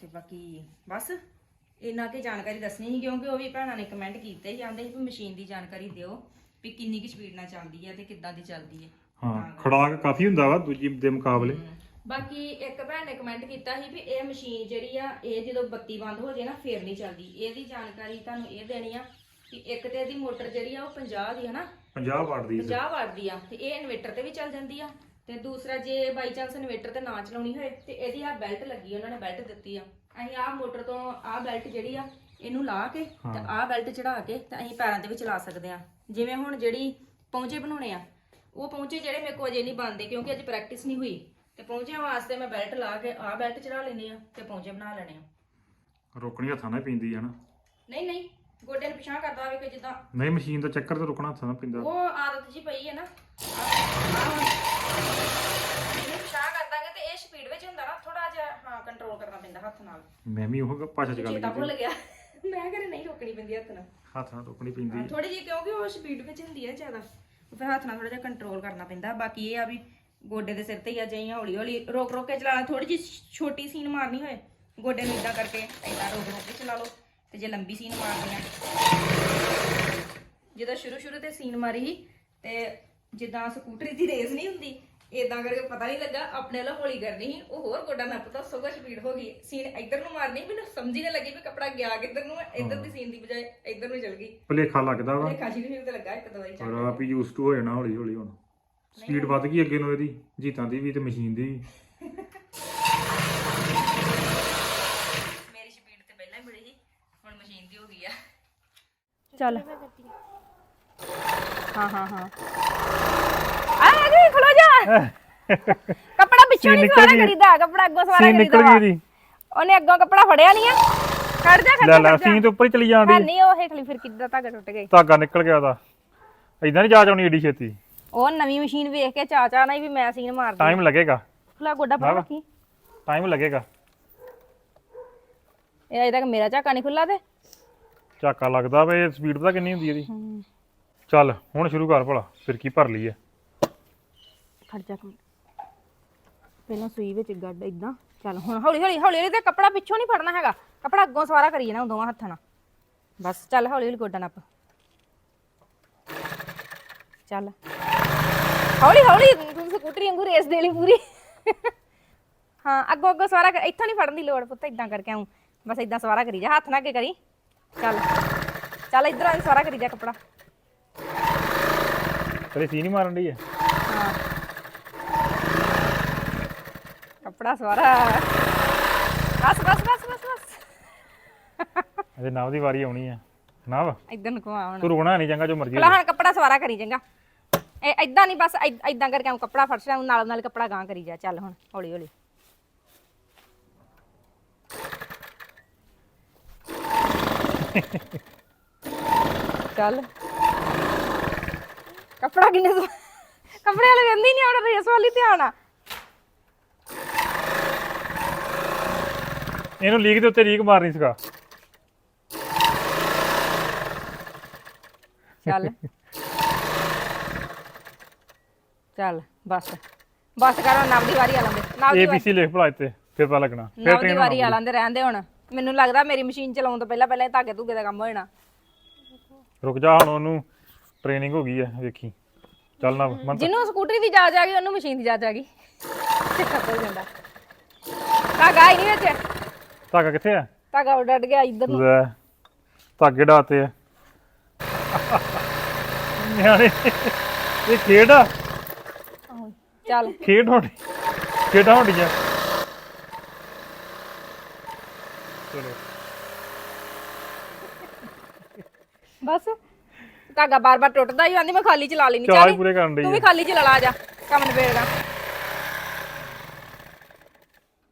[SPEAKER 2] ਤੇ ਬਾਕੀ ਬਸ ਇਹਨਾਂ ਕੀ ਜਾਣਕਾਰੀ ਦੱਸਣੀ ਸੀ ਕਿਉਂਕਿ ਉਹ ਵੀ ਭੈਣਾਂ ਨੇ ਕਮੈਂਟ ਕੀਤੇ ਸੀ ਆਂਦੇ ਸੀ ਵੀ ਮਸ਼ੀਨ ਦੀ ਜਾਣਕਾਰੀ ਦਿਓ ਵੀ ਕਿੰਨੀ ਕੁ ਸਪੀਡ ਨਾਲ ਚੱਲਦੀ ਹੈ ਤੇ ਕਿੱਦਾਂ ਦੀ ਚੱਲਦੀ ਹੈ
[SPEAKER 1] ਹਾਂ ਖੜਾਕ ਕਾਫੀ ਹੁੰਦਾ ਵਾ ਦੂਜੀ ਦੇ ਮੁਕਾਬਲੇ।
[SPEAKER 2] ਬਾਕੀ ਇੱਕ ਭੈਣ ਨੇ ਕਮੈਂਟ ਕੀਤਾ ਸੀ ਵੀ ਇਹ ਮਸ਼ੀਨ ਜਿਹੜੀ ਆ ਇਹ ਜਦੋਂ ਬੱਤੀ ਬੰਦ ਹੋ ਜੇ ਨਾ ਫੇਰ ਨਹੀਂ ਚੱਲਦੀ। ਇਹਦੀ ਜਾਣਕਾਰੀ ਤੁਹਾਨੂੰ ਇਹ ਦੇਣੀ ਆ ਕਿ ਇੱਕ ਤੇ ਇਹਦੀ ਮੋਟਰ ਜਿਹੜੀ ਆ ਉਹ 50 ਦੀ ਹੈ ਨਾ।
[SPEAKER 1] 50 ਵਾਟ ਦੀ
[SPEAKER 2] 50 ਵਾਟ ਦੀ ਆ ਤੇ ਇਹ ਇਨਵੇਟਰ ਤੇ ਵੀ ਚੱਲ ਜਾਂਦੀ ਆ। ਤੇ ਦੂਸਰਾ ਜੇ ਬਾਈ ਚਾਂਸ ਇਨਵੇਟਰ ਤੇ ਨਾ ਚਲਾਉਣੀ ਹੋਏ ਤੇ ਇਹਦੀ ਆ ਬੈਲਟ ਲੱਗੀ ਆ, ਉਹਨਾਂ ਨੇ ਬੈਲਟ ਦਿੱਤੀ ਆ। ਅਸੀਂ ਆਹ ਮੋਟਰ ਤੋਂ ਆਹ ਬੈਲਟ ਜਿਹੜੀ ਆ ਇਹਨੂੰ ਲਾ ਕੇ ਤੇ ਆਹ ਬੈਲਟ ਚੜਾ ਕੇ ਤੇ ਅਸੀਂ ਪੈਰਾਂ ਦੇ ਵਿੱਚ ਲਾ ਸਕਦੇ ਆ। ਜਿਵੇਂ ਹੁਣ ਜਿਹੜੀ ਪੌਂਚੇ ਬਣਾਉਣੇ ਆ ਉਹ ਪੌਂਚੇ ਜਿਹੜੇ ਮੇਰੇ ਕੋਲ ਅਜੇ ਨਹੀਂ ਬਣਦੇ ਕਿਉਂਕਿ ਅੱਜ ਪ੍ਰੈਕਟਿਸ ਨਹੀਂ ਹੋਈ। ਤੇ ਪੌਂਚਿਆਂ ਵਾਸਤੇ ਮੈਂ ਬੈਲਟ ਲਾ ਕੇ ਆਹ ਬੈਲਟ ਚੜਾ ਲੈਣੀ ਆ ਤੇ ਪੌਂਚੇ ਬਣਾ ਲੈਣੇ ਆ।
[SPEAKER 1] ਰੋਕਣੀ ਹੱਥਾਂ ਨਾਲ ਹੀ ਪੈਂਦੀ ਆ ਨਾ।
[SPEAKER 2] ਨਹੀਂ ਨਹੀਂ ਗੋਡੇ ਨੂੰ ਪਿਛਾਂ ਕਰਦਾ ਹੋਵੇ ਕਿ ਜਿੱਦਾਂ
[SPEAKER 1] ਨਹੀਂ ਮਸ਼ੀਨ ਦਾ ਚੱਕਰ ਤੇ ਰੁਕਣਾ ਹੱਥਾਂ ਨਾਲ ਪੈਂਦਾ।
[SPEAKER 2] ਉਹ ਆਦਤ ਜੀ ਪਈ ਹੈ ਨਾ। ਇਹਨੂੰ ਪਿਛਾਂ ਕਰ ਦਾਂਗੇ ਤੇ ਇਹ ਸਪੀਡ ਵਿੱਚ ਹੁੰਦਾ ਨਾ ਥੋੜਾ ਜਿਹਾ ਹਾਂ ਕੰਟਰੋਲ ਕਰਨਾ ਪੈਂਦਾ ਹੱਥ ਨਾਲ।
[SPEAKER 1] ਮੈਂ ਵੀ ਉਹ ਭਾਸ਼ਾ ਚ ਗੱਲ
[SPEAKER 2] ਚੇਤਾ
[SPEAKER 1] ਕੀਤੀ।
[SPEAKER 2] ਭੁੱਲ ਗਿਆ। ਮੈਂ ਘਰੇ ਨਹੀਂ ਰੋਕਣੀ ਪੈਂਦੀ ਹੱਥ ਨਾਲ।
[SPEAKER 1] ਹੱਥ ਨਾਲ ਰੋਕਣੀ ਪੈਂਦੀ।
[SPEAKER 2] ਥੋੜੀ ਜਿਹੀ ਕਿਉਂਕਿ ਉਹ ਸਪੀਡ ਵਿੱਚ ਹੁੰਦੀ ਹੈ ਜ਼ਿਆਦਾ। ਉਹ ਫਿਰ ਹੱਥ ਨਾਲ ਥੋੜਾ ਜਿਹਾ ਕੰਟਰੋਲ ਕਰਨਾ ਪੈਂਦਾ। ਬਾਕੀ ਇਹ ਆ ਵੀ ਗੋਡੇ ਦੇ ਸਿਰ ਤੇ ਹੀ ਆ ਜਾਈਆਂ ਹੌਲੀ ਹੌਲੀ ਰੋਕ ਰੋਕ ਕੇ ਚਲਾਣਾ ਥੋੜੀ ਜਿਹੀ ਛੋਟੀ ਸੀਨ ਮਾਰਨੀ ਹੋਏ ਗੋਡੇ ਨੂੰ ਇਦਾਂ ਕਰਕੇ ਇਦਾਂ ਰੋਕ ਰੋਕ ਕੇ ਚਲਾ ਲਓ ਤੇ ਜੇ ਲੰਬੀ ਸੀਨ ਮਾਰਨੀ ਆ ਜਦੋਂ ਸ਼ੁਰੂ ਸ਼ੁਰੂ ਤੇ ਸੀਨ ਮਾਰੀ ਤੇ ਜਿੱਦਾਂ ਸਕੂਟਰੀ ਦੀ ਰੇਸ ਨਹੀਂ ਹੁੰਦੀ ਇਦਾਂ ਕਰਕੇ ਪਤਾ ਨਹੀਂ ਲੱਗਾ ਆਪਣੇ ਵੱਲੋਂ ਹੌਲੀ ਕਰਨੀ ਸੀ ਉਹ ਹੋਰ ਗੋਡਾ ਨੱਪਦਾ ਸਗੋਂ ਸਪੀਡ ਹੋ ਗਈ। ਸੀਨ ਇੱਧਰ ਨੂੰ ਮਾਰਨੀ ਮੈਨੂੰ ਸਮਝ ਹੀ ਨਾ ਲੱਗੀ ਵੀ ਕਪੜਾ ਗਿਆ ਕਿੱਧਰ ਨੂੰ ਹੈ। ਇੱਧਰ ਦੀ ਸੀਨ ਦੀ ਬਜਾਏ ਇੱਧਰ ਨੂੰ ਚਲ ਗਈ।
[SPEAKER 1] ਭਲੇਖਾ ਲੱਗਦਾ ਵਾ।
[SPEAKER 2] ਇਹ ਖਾਸੀ ਨੂੰ ਤੇ ਲੱਗਾ ਇੱਕ ਦਵਾਈ ਚੱਲ
[SPEAKER 1] ਪਰ ਆਪ ਹੀ ਟੂ ਹੋ ਜਾਣਾ ਹੌਲੀ ਹੌਲੀ ਹੁਣ। ਸਪੀਡ ਵੱਧ ਗਈ ਅੱਗੇ ਨੂੰ ਇਹਦੀ ਜੀਤਾਂ ਦੀ ਵੀ ਤੇ ਮਸ਼ੀਨ ਦੀ ਵੀ।
[SPEAKER 2] ਮੇਰੀ ਸਪੀਡ ਤੇ ਪਹਿਲਾਂ ਹੀ ਬੜੀ ਸੀ ਹੁਣ ਮਸ਼ੀਨ ਦੀ ਹੋ ਗਈ ਆ। ਚੱਲ। ਹਾਂ। ਹਾਂ ਹਾਂ ਆ ਗਈ ਖਲੋ ਜਾ। ਕੱਪੜਾ ਪਿੱਛੋਂ ਨਹੀਂ ਸਵਾਰਾ। ਕਰੀਦਾ ਕੱਪੜਾ ਅੱਗੋਂ ਸਵਾਰਾ
[SPEAKER 1] ਸੀਨ
[SPEAKER 2] ਕਰੀਦਾ
[SPEAKER 1] ਨਿਕਲ। ਗਈ ਦੀ
[SPEAKER 2] ਉਹਨੇ ਅੱਗੋਂ ਕੱਪੜਾ ਫੜਿਆ ਨਹੀਂ ਆ। ਖੜ ਜਾ ਖੜ
[SPEAKER 1] ਲੈ
[SPEAKER 2] ਜਾ
[SPEAKER 1] ਲੈ
[SPEAKER 2] ਜਾ।
[SPEAKER 1] ਸੀਨ ਤੇ ਉੱਪਰ ਹੀ ਚਲੀ ਜਾਣ
[SPEAKER 2] ਹੈ
[SPEAKER 1] ਦੀ
[SPEAKER 2] ਨਹੀਂ ਉਹ ਹੇਠਲੀ ਫਿਰ ਕਿੱਦਾਂ ਧਾਗਾ ਟੁੱਟ ਗਈ
[SPEAKER 1] ਧਾਗਾ ਨਿਕਲ ਗਿਆ ਉਹਦਾ। ਇਦਾਂ ਨਹੀਂ ਜਾ ਚਾਉਣੀ ਏਡੀ ਛੇਤੀ।
[SPEAKER 2] ਉਹ ਨਵੀਂ ਮਸ਼ੀਨ ਵੇਖ ਕੇ ਚਾ ਚਾ ਨਹੀਂ ਵੀ ਮੈਂ ਸੀਨ ਮਾਰਦੀ
[SPEAKER 1] ਟਾਈਮ ਲੱਗੇਗਾ।
[SPEAKER 2] ਖੁੱਲਾ ਗੋਡਾ ਪਾ ਰੱਖੀ।
[SPEAKER 1] ਟਾਈਮ ਲੱਗੇਗਾ।
[SPEAKER 2] ਇਹ ਅਜੇ ਤੱਕ ਮੇਰਾ ਝਾਕਾ ਨਹੀਂ ਖੁੱਲਾ ਤੇ।
[SPEAKER 1] ਝਾਕਾ ਲੱਗਦਾ ਵੇ ਸਪੀਡ ਪਤਾ ਕਿੰਨੀ ਹੁੰਦੀ ਇਹਦੀ। ਚੱਲ ਹੁਣ ਸ਼ੁਰੂ ਕਰ ਭਲਾ ਫਿਰ ਕੀ ਭਰ ਲਈ ਐ
[SPEAKER 2] ਖੜ ਜਾ ਇੱਕ ਮਿੰਟ। ਪਹਿਲਾਂ ਸੂਈ ਵਿੱਚ ਗੱਡ ਇਦਾਂ ਚੱਲ ਹੁਣ ਹੌਲੀ ਹੌਲੀ ਹੌਲੀ ਹੌਲੀ ਤੇ ਕੱਪੜਾ ਪਿੱਛੋਂ ਨਹੀਂ ਫੜਨਾ ਹੈਗਾ। ਕੱਪੜਾ ਅੱਗੋਂ ਸਵਾਰਾ ਕਰੀ ਜਾਣਾ ਦੋਵਾਂ ਹੱਥਾਂ ਨਾਲ। ਬਸ ਚੱਲ ਹੌਲੀ ਹੌਲੀ ਗੋਡਾ ਨੱਪ। ਚੱਲ। ਹੌਲੀ ਹੌਲੀ ਤੂੰ ਸਕੂਟਰੀ ਵਾਂਗੂ ਰੇਸ ਦੇ ਲਈ ਪੂਰੀ। ਹਾਂ ਅੱਗੋਂ ਅੱਗੋਂ ਸਵਾਰਾ ਕਰ ਇੱਥੋਂ ਨਹੀਂ ਫੜਨ ਦੀ ਲੋੜ ਪੁੱਤ ਇਦਾਂ ਕਰਕੇ ਆਉਂ ਬਸ ਇਦਾਂ ਸਵਾਰਾ ਕਰੀ ਜਾ ਹੱਥ ਨਾਲ ਅੱਗੇ ਕਰੀ। ਚੱਲ ਚੱਲ ਇਧਰੋਂ ਆਈ ਸਵਾਰਾ ਕਰੀ ਜਾ ਕੱਪੜਾ।
[SPEAKER 1] ਤੇਰੇ ਸੀ ਨਹੀਂ ਮਾਰਨ ਦੀ ਐ?
[SPEAKER 2] ਹਾਂ। ਕੱਪੜਾ ਸਵਾਰਾ। ਬਸ ਬਸ ਬਸ ਬਸ ਬਸ।
[SPEAKER 1] ਅਜੇ ਨਾਵ ਦੀ ਵਾਰੀ ਆਉਣੀ ਐ। ਨਾਵ
[SPEAKER 2] ਇਦਾਂ ਨੂੰ ਘੁਮਾ ਹੁਣ।
[SPEAKER 1] ਤੂੰ ਰੁਕਣਾ ਨਹੀਂ ਚੰਗਾ ਜੋ ਮਰਜ਼ੀ
[SPEAKER 2] ਪਹਿਲਾਂ ਹੁਣ ਕੱਪੜਾ ਸਵਾਰਾ ਕਰੀ ਚੰਗਾ ਇਹ ਇਦਾਂ ਨਹੀਂ ਬਸ ਇਦਾਂ ਕਰਕੇ ਆਉਂ ਕੱਪੜਾ ਫੜ ਛਾਂ ਨਾਲ ਨਾਲ ਕੱਪੜਾ ਗਾਂ ਕਰੀ ਜਾ ਚੱਲ ਹੁਣ ਹੌਲੀ ਹੌਲੀ। ਚੱਲ। ਕੱਪੜਾ ਕਿੰਨੇ ਸਵਾ- ਕੱਪੜੇ ਵਾਲੇ ਵੇਂਦੀ ਨਹੀਂ ਆਉਣਾ ਰੇਸ ਵਾਲੀ ਧਿਆਨ ਆ
[SPEAKER 1] ਇਹਨੂੰ ਲੀਕ ਦੇ ਉੱਤੇ ਲੀਕ ਮਾਰਨੀ ਸੀਗਾ।
[SPEAKER 2] ਚੱਲ। ਚੱਲ ਬਸ। ਬਸ ਕਰ ਨਵ ਦੀ ਵਾਰੀ ਆ ਲੈਂਦੇ। ਨਵ ਦੀ ਵਾਰੀ
[SPEAKER 1] ABC ਲਿਖ ਭਲਾ ਇੱਥੇ ਫਿਰ ਪਤਾ ਲੱਗਣਾ। ਫਿਰ
[SPEAKER 2] ਨਵ ਦੀ
[SPEAKER 1] ਟ੍ਰੇਨ
[SPEAKER 2] ਵਾਰੀ ਆ ਲੈਂਦੇ ਰਹਿੰਦੇ ਹੁਣ। ਮੈਨੂੰ ਲੱਗਦਾ ਮੇਰੀ ਮਸ਼ੀਨ ਚਲਾਉਣ ਤੋਂ ਪਹਿਲਾਂ ਪਹਿਲਾਂ ਇਹ ਧਾਗੇ ਧੁਗੇ ਦਾ ਕੰਮ ਹੋ ਜਾਣਾ।
[SPEAKER 1] ਰੁਕ ਜਾ ਹੁਣ ਉਹਨੂੰ ਟ੍ਰੇਨਿੰਗ ਹੋ ਗਈ ਹੈ ਵੇਖੀ। ਚੱਲ ਨਾ ਮਨ
[SPEAKER 2] ਜਿਹਨੂੰ ਸਕੂਟਰੀ ਦੀ ਜਾਚ ਆ ਗਈ ਉਹਨੂੰ ਮਸ਼ੀਨ ਦੀ ਜਾਚ ਆ ਗਈ। ਹੋ ਜਾਂਦਾ। ਧਾਗਾ ਹੀ ਨਹੀਂ ਵਿੱਚ।
[SPEAKER 1] ਧਾਗਾ ਕਿੱਥੇ ਆ?
[SPEAKER 2] ਧਾਗਾ ਉੱਡ ਗਿਆ ਇੱਧਰ ਨੂੰ।
[SPEAKER 1] ਲੈ ਧਾਗੇ ਡਾਤੇ ਆ। ਨਿਆਣੇ ਇਹ ਖੇਡ ਆ?
[SPEAKER 2] ਚੱਲ।
[SPEAKER 1] ਖੇਡ ਹੋਣੀ। ਖੇਡਾਂ ਹੋਣੀਆਂ। ਚਲੋ।
[SPEAKER 2] ਬਸ। ਧਾਗਾ ਬਾਰ-ਬਾਰ ਟੁੱਟਦਾ ਹੀ ਆਂਦੀ ਮੈਂ ਖਾਲੀ ਚਲਾ ਲੈਣੀ
[SPEAKER 1] ਚਾਹ ਹੀ
[SPEAKER 2] ਚੱਲ
[SPEAKER 1] ਪੂਰੇ ਕਰਨ
[SPEAKER 2] ਤੂੰ ਵੀ ਖਾਲੀ ਚਲਾ ਲਾ ਜਾ। ਕੰਮ ਨਿਬੇੜਦਾ।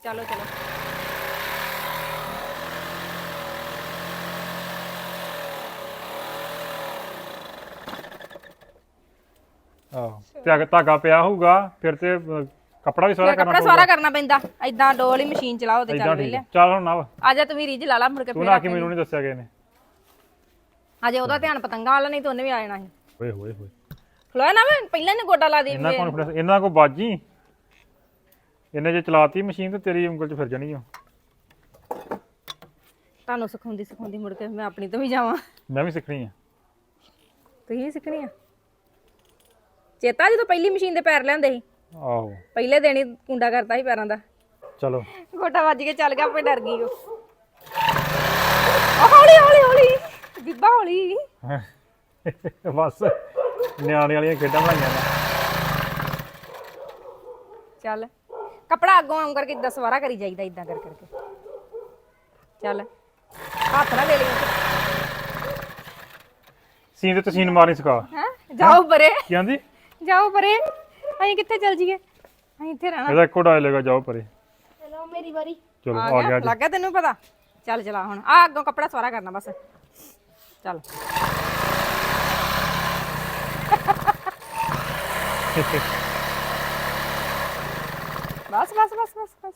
[SPEAKER 2] ਚਲੋ ਚਲੋ।
[SPEAKER 1] ਆਹੋ ਧਾਗਾ ਧਾਗਾ ਪਿਆ ਹੋਊਗਾ ਫਿਰ ਤੇ ਅਹ, ਕੱਪੜਾ ਵੀ ਸਾਰਾ ਕਰਨਾ
[SPEAKER 2] ਕੱਪੜਾ ਸਾਰਾ ਕਰਨਾ ਪੈਂਦਾ। ਐਦਾਂ ਡੋਲ ਹੀ ਮਸ਼ੀਨ ਚਲਾਓ ਤੇ
[SPEAKER 1] ਇਦਾਂ
[SPEAKER 2] ਚੱਲ
[SPEAKER 1] ਠੀਕ
[SPEAKER 2] ਵੇਲੇ
[SPEAKER 1] ਆ। ਚੱਲ ਹੁਣ ਨਾ
[SPEAKER 2] ਆ ਜਾ ਤੂੰ ਵੀ ਰੀਜ ਲਾ ਲਾ ਮੁੜ ਕੇ
[SPEAKER 1] ਤੂੰ
[SPEAKER 2] ਫੇਰ
[SPEAKER 1] ਨਾ ਮੈਨੂੰ ਨਹੀਂ ਦੱਸਿਆ ਗਏ ਨੇ।
[SPEAKER 2] ਅਜੇ ਉਹਦਾ ਧਿਆਨ ਪਤੰਗਾਂ ਵਾਲਾ ਨਹੀਂ ਤਾਂ ਉਹਨੇ ਵੀ ਆ ਜਾਣਾ ਸੀ।
[SPEAKER 1] ਓਏ ਹੋਏ ਹੋਏ।
[SPEAKER 2] ਖਲੋਇਆ ਨਾ ਮੈਂ ਪਹਿਲਾਂ ਨੇ ਗੋਡਾ ਲਾ ਦੇ
[SPEAKER 1] ਇੰਨਾ ਕੌਨਫੀਡੈਂਸ ਇਹਨਾਂ ਕੋ ਬਾਜੀ। ਇਹਨੇ ਜੇ ਚਲਾਤੀ ਮਸ਼ੀਨ ਤੇ ਤੇਰੀ ਉਂਗਲ 'ਚ ਫਿਰ ਜਾਣੀ ਆ।
[SPEAKER 2] ਤੁਹਾਨੂੰ ਸਿਖਾਉਂਦੀ ਸਿਖਾਉਂਦੀ ਮੁੜ ਕੇ ਮੈਂ ਆਪਣੀ ਤੋਂ ਵੀ ਜਾਵਾਂ।
[SPEAKER 1] ਮੈਂ ਵੀ ਸਿੱਖਣੀ ਆ।
[SPEAKER 2] ਤੁਸੀਂ ਵੀ ਸਿੱਖਣੀ ਆ? ਚੇਤਾ ਜਦੋਂ ਪਹਿਲੀ ਮਸ਼ੀਨ ਦੇ ਪੈਰ ਲਿਆਂਦੇ ਸੀ।
[SPEAKER 1] ਆਹੋ।
[SPEAKER 2] ਪਹਿਲੇ ਦਿਨ ਹੀ ਕੁੰਡਾ ਕਰਤਾ ਸੀ ਪੈਰਾਂ ਦਾ।
[SPEAKER 1] ਚਲੋ।
[SPEAKER 2] ਗੋਡਾ ਵੱਜ ਕੇ ਚੱਲ ਗਿਆ ਆਪੇ ਡਰ ਗਈ ਉਹ। ਉਹ ਹੌਲੀ ਹੌਲੀ ਹੌਲੀ। ਬੀਬਾ ਹੌਲੀ।
[SPEAKER 1] ਬਸ ਨਿਆਣੇ ਵਾਲੀਆਂ ਖੇਡਾਂ ਬਣਾਈਆਂ ਨੇ।
[SPEAKER 2] ਚੱਲ। ਕਪੜਾ ਅੱਗੋਂ ਆਉਂ ਕਰਕੇ ਦਸ ਵਾਰਾ ਕਰੀ ਜਾਈਦਾ ਇਦਾਂ ਕਰ ਕਰਕੇ। ਚੱਲ। ਹੱਥ ਨਾ ਦੇ ਲਈ।
[SPEAKER 1] ਸੀਨ ਤੇ ਤਸੀਨ ਮਾਰਨੀ ਸਿਖਾ।
[SPEAKER 2] ਹੈ? ਜਾਓ ਪਰੇ।
[SPEAKER 1] ਕੀ ਆਂਦੀ?
[SPEAKER 2] ਜਾਓ ਪਰੇ। ਅਸੀਂ ਕਿੱਥੇ ਚੱਲ ਜੀਏ? ਅਸੀਂ ਇੱਥੇ ਰਹਿਣਾ।
[SPEAKER 1] ਇਹਦਾ ਇੱਕੋ ਡਾਇਲੋਗ ਆ ਜਾਓ ਪਰੇ।
[SPEAKER 3] ਚਲੋ ਮੇਰੀ ਵਾਰੀ।
[SPEAKER 1] ਚਲੋ
[SPEAKER 2] ਆ
[SPEAKER 1] ਗਿਆ। ਜੀ।
[SPEAKER 2] ਲੱਗ ਤੈਨੂੰ ਪਤਾ? ਚੱਲ ਚਲਾ ਹੁਣ। ਆ ਅੱਗੋਂ ਕਪੜਾ ਸਵਾਰਾ ਕਰਨਾ ਬਸ। ਚੱਲ। ਬਸ ਬਸ ਬਸ ਬਸ ਬਸ।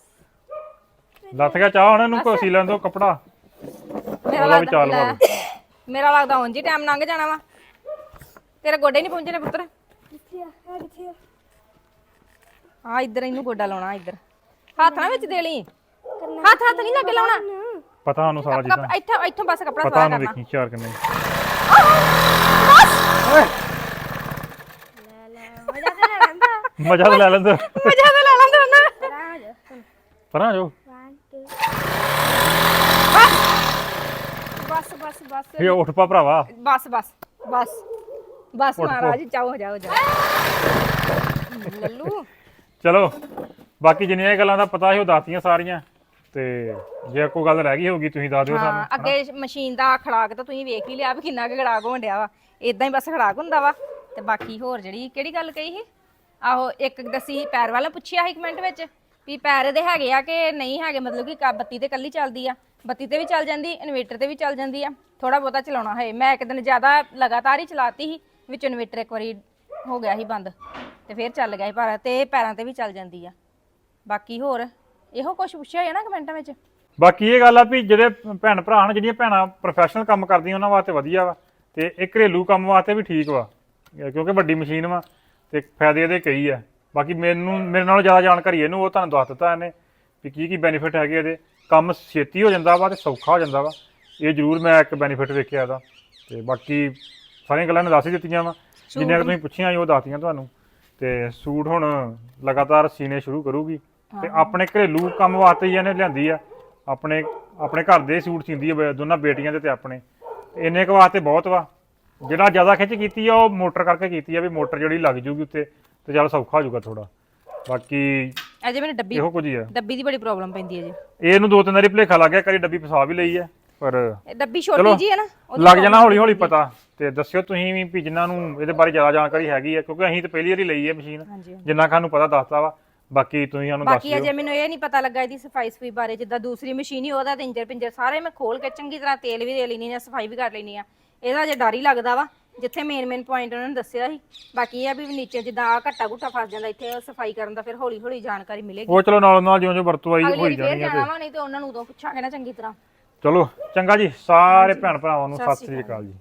[SPEAKER 1] ਲੱਥ ਗਿਆ ਚਾਹ ਹੁਣ ਇਹਨੂੰ ਕੋਸੀ ਲੈਣ ਦੋ ਕਪੜਾ।
[SPEAKER 2] ਮੇਰਾ
[SPEAKER 1] ਉਹਦਾ ਵੀ
[SPEAKER 2] ਲੱਗਦਾ
[SPEAKER 1] ਚਾਲ
[SPEAKER 2] ਲੈ,
[SPEAKER 1] ਮਾਰੋ।
[SPEAKER 2] ਮੇਰਾ ਲੱਗਦਾ ਉਂਝ ਹੀ ਟਾਈਮ ਲੰਘ ਜਾਣਾ ਵਾ। ਤੇਰੇ ਗੋਡੇ ਨਹੀਂ ਪਹੁੰਚਣੇ ਪੁੱਤਰ।
[SPEAKER 3] ਕਿੱਥੇ ਆ ਹੈ ਕਿੱਥੇ ਆ?
[SPEAKER 2] ਆ ਇੱਧਰ ਇਹਨੂੰ ਗੋਡਾ ਲਾਉਣਾ ਇੱਧਰ। ਹੱਥ ਨਾ ਵਿੱਚ ਦੇ ਲਈ ਹੱਥ ਹੱਥ ਨਹੀਂ ਲੱਗੇ ਲਾਉਣਾ।
[SPEAKER 1] ਪਤਾ ਉਹਨੂੰ ਸਾਰਾ ਜਿੱਦਾਂ
[SPEAKER 2] ਕੱਪ- ਇੱਥੋਂ ਇੱਥੋਂ ਬਸ ਕਪੜਾ
[SPEAKER 1] ਪਤਾ
[SPEAKER 2] ਸਵਾਰਾ
[SPEAKER 1] ਉਹਨੂੰ
[SPEAKER 2] ਕਰਨਾ।
[SPEAKER 1] ਵੇਖੀ ਚਾਰ ਕਿੰਨੇ।
[SPEAKER 3] ਮਜ਼ਾ ਤਾਂ ਲੈ ਲੈਂਦਾ
[SPEAKER 1] ਮਜ਼ਾ ਤਾਂ ਲੈ ਲੈਂਦੇ।
[SPEAKER 2] ਮਜ਼ਾ ਤਾਂ ਲੈ ਲੈਂਦੇ ਉਹਨਾਂ
[SPEAKER 3] ਰਾਜ
[SPEAKER 1] ਪਰਾਂ ਜੋ
[SPEAKER 3] 1 2
[SPEAKER 2] ਬਸ ਬਸ ਬਸ।
[SPEAKER 1] ਇਹ ਉੱਠ ਪਾ ਭਰਾਵਾ।
[SPEAKER 2] ਬਸ ਬਸ ਬਸ। ਬਸ ਮਹਾਰਾਜ ਜਾਓ ਜਾਓ ਜਾਓ। ਲੱਲੂ।
[SPEAKER 1] ਚਲੋ ਬਾਕੀ ਜਿੰਨੀਆਂ ਇਹ ਗੱਲਾਂ ਦਾ ਪਤਾ ਸੀ ਉਹ ਦੱਸਤੀਆਂ ਸਾਰੀਆਂ। ਤੇ ਜੇ ਕੋਈ ਗੱਲ ਰਹਿ ਗਈ ਹੋਊਗੀ ਤੁਸੀਂ ਦੱਸ ਦਿਓ ਸਾਨੂੰ
[SPEAKER 2] ਹਾਂ ਅੱਗੇ ਮਸ਼ੀਨ ਦਾ ਖੜਾਕ ਤਾਂ ਤੁਸੀਂ ਵੇਖ ਹੀ ਲਿਆ ਵੀ ਕਿੰਨਾ ਕੁ ਖੜਾਕ ਹੋਣ ਡਿਆ ਵਾ। ਇਦਾਂ ਹੀ ਬਸ ਖੜਾਕ ਹੁੰਦਾ ਵਾ। ਤੇ ਬਾਕੀ ਹੋਰ ਜਿਹੜੀ ਕਿਹੜੀ ਗੱਲ ਕਹੀ ਸੀ? ਆਹੋ ਇੱਕ ਦੱਸੀ ਸੀ, ਪੈਰ ਵਾਲਾ ਪੁੱਛਿਆ ਸੀ ਕਮੈਂਟ ਵਿੱਚ ਵੀ ਪੈਰ ਇਹਦੇ ਹੈਗੇ ਆ ਕਿ ਨਹੀਂ ਹੈਗੇ? ਮਤਲਬ ਕਿ ਕ- ਬੱਤੀ ਤੇ ਕੱਲੀ ਚੱਲਦੀ ਆ। ਬੱਤੀ ਤੇ ਵੀ ਚੱਲ ਜਾਂਦੀ ਇਨਵੇਟਰ ਤੇ ਵੀ ਚੱਲ ਜਾਂਦੀ ਆ। ਥੋੜਾ ਬਹੁਤਾ ਚਲਾਉਣਾ ਹੈ ਮੈਂ ਇੱਕ ਦਿਨ ਜ਼ਿਆਦਾ ਲਗਾਤਾਰ ਹੀ ਚਲਾਤੀ ਸੀ। ਵਿੱਚ ਇਨਵੇਟਰ ਇੱਕ ਵਾਰੀ ਹੋ ਗਿਆ ਸੀ ਬੰਦ ਤੇ ਫਿਰ ਚੱਲ ਗਿਆ ਸੀ ਪਰ ਤੇ ਪੈਰਾਂ ਤੇ ਵੀ ਚੱਲ ਜਾਂਦੀ ਆ। ਬਾਕੀ ਹੋਰ, ਇਹੋ ਕੁਝ ਪੁੱਛਿਆ ਹੋਇਆ ਨਾ ਕਮੈਂਟਾਂ ਵਿੱਚ?
[SPEAKER 1] ਬਾਕੀ ਇਹ ਗੱਲ ਆ ਵੀ ਜਿਹੜੇ ਭੈਣ ਭਰਾ ਹਨ ਜਿਹੜੀਆਂ ਭੈਣਾਂ ਪ੍ਰੋਫੈਸ਼ਨਲ ਕੰਮ ਕਰਦੀਆਂ, ਉਹਨਾਂ ਵਾਸਤੇ ਵਧੀਆ ਵਾ। ਤੇ ਇਹ ਘਰੇਲੂ ਕੰਮ ਵਾਸਤੇ ਵੀ ਠੀਕ ਵਾ। ਕਿਉਂਕਿ ਵੱਡੀ ਮਸ਼ੀਨ ਵਾ ਤੇ ਫਾਇਦੇ ਇਹਦੇ ਕਈ ਆ। ਬਾਕੀ ਮੈਨੂੰ, ਮੇਰੇ ਨਾਲੋਂ ਜ਼ਿਆਦਾ ਜਾਣਕਾਰੀ ਇਹਨੂੰ, ਉਹ ਤੁਹਾਨੂੰ ਦੱਸ ਦਿੱਤਾ ਇਹਨੇ ਵੀ ਕੀ ਕੀ ਬੈਨੀਫਿਟ ਹੈਗੇ ਇਹਦੇ। ਕੰਮ ਛੇਤੀ ਹੋ ਜਾਂਦਾ ਵਾ ਤੇ ਸੌਖਾ ਹੋ ਜਾਂਦਾ ਵਾ। ਇਹ ਜ਼ਰੂਰ ਮੈਂ ਇੱਕ ਬੈਨੀਫਿਟ ਵੇਖਿਆ ਇਹਦਾ। ਤੇ ਬਾਕੀ ਸਾਰੀਆਂ ਗੱਲਾਂ ਨੇ ਦੱਸ ਹੀ ਦਿੱਤੀਆਂ ਵਾ। ਜਿੰਨੀਆਂ ਕੁ ਤੁਸੀਂ ਪੁੱਛੀਆਂ ਸੀ ਉਹ ਦੱਸਤੀਆਂ ਤੁਹਾਨੂੰ। ਤੇ ਸੂਟ ਹੁਣ ਲਗਾਤਾਰ ਸੀਨੇ ਸ਼ੁਰੂ ਕਰੂਗੀ। ਤੇ ਆਪਣੇ ਘਰੇਲੂ ਕੰਮ ਵਾਸਤੇ ਹੀ ਇਹਨੇ ਲਿਆਂਦੀ ਆ। ਆਪਣੇ ਆਪਣੇ ਘਰ ਦੇ ਸੂਟ ਸੀਂਦੀ ਆ ਬ- ਦੋਨਾਂ ਬੇਟੀਆਂ ਦੇ ਤੇ ਆਪਣੇ। ਇੰਨੇ ਕੁ ਵਾਸਤੇ ਬਹੁਤ ਵਾ। ਜਿਹੜਾ ਜ਼ਿਆਦਾ ਖਿੱਚ ਕੀਤੀ ਆ ਉਹ ਮੋਟਰ ਕਰਕੇ ਕੀਤੀ ਆ ਵੀ ਮੋਟਰ ਜਿਹੜੀ ਲੱਗ ਜੂਗੀ ਉੱਤੇ ਤੇ ਚੱਲ ਸੌਖਾ ਹੋ ਜਾਊਗਾ ਥੋੜਾ ਬਾਕੀ
[SPEAKER 2] ਅਜੇ ਮੈਨੂੰ ਡੱਬੀ
[SPEAKER 1] ਇਹੋ ਕੁਝ ਹੀ ਆ।
[SPEAKER 2] ਡੱਬੀ ਦੀ ਬੜੀ ਪ੍ਰੋਬਲਮ ਪੈਂਦੀ ਹੈ ਜੀ
[SPEAKER 1] ਇਹਨੂੰ ਦੋ ਤਿੰਨ ਵਾਰੀ ਭੁਲੇਖਾ ਲੱਗ ਗਿਆ ਕਰੀ ਡੱਬੀ ਫਸਾ ਵੀ ਲਈ ਆ। ਪਰ
[SPEAKER 2] ਡੱਬੀ ਛੋਟੀ ਜੀ ਹੈ ਨਾ ਉਹਦੀ
[SPEAKER 1] ਲੱਗ ਜਾਣਾ ਹੌਲੀ ਹੌਲੀ ਪਤਾ। ਤੇ ਦੱਸਿਓ ਤੁਸੀਂ ਵੀ ਵੀ ਜਿਨ੍ਹਾਂ ਨੂੰ ਇਹਦੇ ਬਾਰੇ ਜ਼ਿਆਦਾ ਜਾਣਕਾਰੀ ਹੈਗੀ ਹੈ ਕਿਉਂਕਿ ਅਸੀਂ ਤਾਂ ਪਹਿਲੀ ਵਾਰੀ ਲਈ ਹੈ ਮਸ਼ੀਨ
[SPEAKER 2] ਹਾਂਜੀ
[SPEAKER 1] ਜਿੰਨਾ ਕੁ ਸਾਨੂੰ ਪਤਾ ਦੱਸਤਾ ਵਾ ਬਾਕੀ ਤੁਸੀਂ ਸਾਨੂੰ ਦੱਸ
[SPEAKER 2] ਬਾਕੀ
[SPEAKER 1] ਦਿਓ।
[SPEAKER 2] ਅਜੇ ਮੈਨੂੰ ਇਹ ਨਹੀਂ ਪਤਾ ਲੱਗਾ ਇਹਦੀ ਸਫ਼ਾਈ ਸਫ਼ਾਈ ਬਾਰੇ ਜਿੱਦਾਂ ਦੂਸਰੀ ਮਸ਼ੀਨ ਹੀ ਉਹਦਾ ਤੇ ਇੰਜਰ ਪਿੰਜਰ ਸਾਰੇ ਮੈਂ ਖੋਲ ਕੇ ਚੰਗੀ ਤਰ੍ਹਾਂ ਤੇਲ ਵੀ ਦੇ ਲੈਣੀ ਆ ਸਫ਼ਾਈ ਵੀ ਕਰ ਲੈਣੀ ਆ ਇਹਦਾ ਜੇ ਡਰ ਹੀ ਲੱਗਦਾ ਵਾ ਜਿੱਥੇ ਮੇਨ ਮੇਨ ਪੁਆਇੰਟ ਉਹਨਾਂ ਨੇ ਦੱਸਿਆ ਸੀ। ਬਾਕੀ ਇਹ ਆ ਵੀ ਨੀਚੇ ਜਿੱਦਾਂ ਆ ਘੱਟਾ ਘੁੱਟਾ ਫਸ ਜਾਂਦਾ ਇੱਥੇ ਉਹ ਸਫ਼ਾਈ ਕਰਨ ਦਾ ਫਿਰ ਹੌਲੀ ਹੌਲੀ ਜਾਣਕਾਰੀ ਮਿਲੇਗੀ।
[SPEAKER 1] ਉਹ ਚਲੋ ਨਾਲ ਨਾਲ ਜਿਉਂ ਜਿਉਂ ਵਰਤੋਂ ਆਈ
[SPEAKER 2] ਅਗਲੀ
[SPEAKER 1] ਹੋਈ
[SPEAKER 2] ਵਾਰੀ ਫੇਰ
[SPEAKER 1] ਜਾਣੀ ਹੈ
[SPEAKER 2] ਜਾਣਾ ਵਾ ਨਹੀਂ ਤੇ ਉਹਨਾਂ ਨੂੰ ਉਦੋਂ ਪੁੱਛਾਂਗੇ ਨਾ ਚੰਗੀ ਤਰ੍ਹਾਂ।
[SPEAKER 1] ਚਲੋ ਚੰਗਾ ਜੀ ਸਾਰੇ ਭੈਣ ਭਰਾਵਾਂ ਨੂੰ ਸਤਿ ਸ੍ਰੀ ਅਕਾਲ ਜੀ।